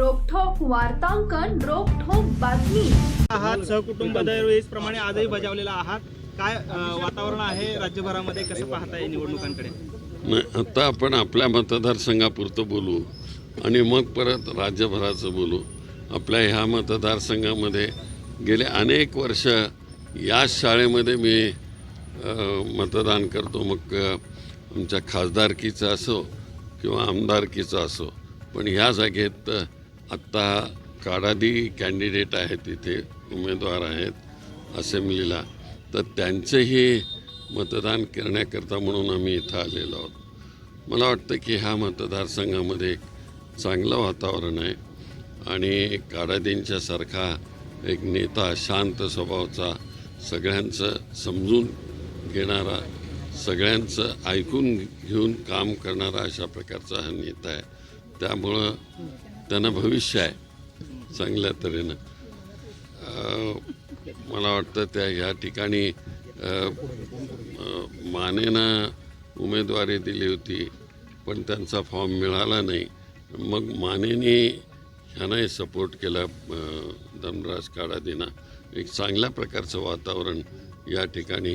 वार्तांकन रोखोक बातमी. आहात सहकुटुंब दरवेळेसप्रमाणे आजही बजावलेला आहात. काय वातावरण आहे राज्यभरामध्ये? कसं पाहताय निवडणुकांकडे? नाही आता आपण आपल्या मतदारसंघापुरतं बोलू आणि मग परत राज्यभराचं बोलू. आपल्या ह्या मतदारसंघामध्ये गेले अनेक वर्ष याच शाळेमध्ये मी मतदान करतो. मग आमच्या खासदारकीचं असो किंवा आमदारकीचं असो. पण ह्या जागेत आत्ता काडादी कॅन्डिडेट आहेत तिथे उमेदवार आहेत असेंब्लीला. तर त्यांचंही मतदान करण्याकरता म्हणून आम्ही इथं आलेलो आहोत. मला वाटतं की ह्या मतदारसंघामध्ये एक चांगलं वातावरण आहे आणि काडादींच्यासारखा एक नेता शांत स्वभावाचा सगळ्यांचं समजून घेणारा सगळ्यांचं ऐकून घेऊन काम करणारा अशा प्रकारचा हा नेता आहे. त्यामुळं त्यांना भविष्य आहे. चांगल्या तऱ्हेनं. मला वाटतं त्या ह्या ठिकाणी मानेना मानेनं उमेदवारी दिली होती पण त्यांचा फॉर्म मिळाला नाही. मग मानेने ह्यांनाही सपोर्ट केला धनराज काडादीना एक चांगल्या प्रकारचं वातावरण या ठिकाणी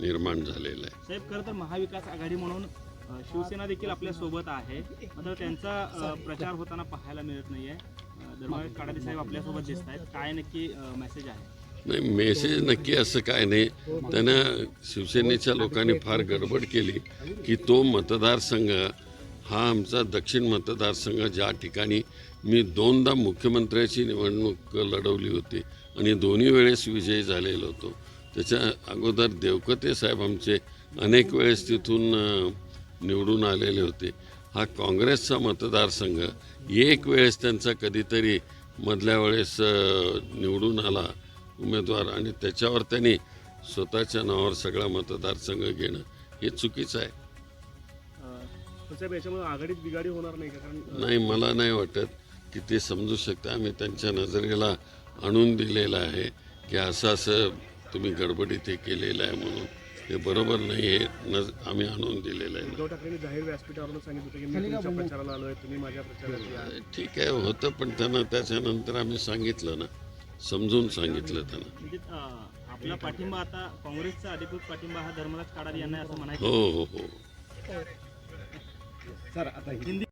निर्माण झालेलं आहे. साहेब खरं तर महाविकास आघाडी म्हणून शिवसेना देखील आपल्यासोबत आहे. मात्र त्यांचा प्रचार होताना पाहायला मिळत नाही आहे धर्मवीर साहेब आपल्यासोबत दिसत आहेत. काय नक्की मेसेज आहे? नाही मेसेज नक्की असं काय नाही. त्यानं शिवसेनेच्या लोकांनी फार गडबड केली की तो मतदारसंघ हा आमचा दक्षिण मतदारसंघ ज्या ठिकाणी मी दोनदा मुख्यमंत्र्याची निवडणूक लढवली होती आणि दोन्ही वेळेस विजयी झालेलो होतो. त्याच्या अगोदर देवकते साहेब आमचे अनेक वेळेस तिथून निवडून आलेले होते. हा काँग्रेसचा मतदारसंघ एक वेळेस त्यांचा कधीतरी मधल्या वेळेस निवडून आला उमेदवार आणि त्याच्यावर त्यांनी स्वतःच्या नावावर सगळा मतदारसंघ घेणं हे चुकीचं आहे. साहेब याच्यामुळे आघाडीत बिघाडी होणार नाही का? कारण नाही मला नाही वाटत की ते समजू शकता. आम्ही त्यांच्या नजरेला आणून दिलेलं आहे की असं असं तुम्ही गडबडीत हे केलेलं आहे म्हणून. हे बरोबर नाही हे आम्ही आणून दिलेलं आहे. ठाकरेंनी जाहीर व्यासपीठावरून सांगितलं होतं की मी तुमच्या प्रचाराला आलोय तुम्ही माझ्या प्रचाराला या. ठीक आहे होतं पण त्यांना त्याच्यानंतर आम्ही सांगितलं ना. समजून सांगितलं त्यांना. म्हणजे आपला पाठिंबा आता काँग्रेसचा अधिकृत पाठिंबा हा धर्मराज काडादी यांना असं म्हणायचं. हो हो हो. सर आता ही- हिंदी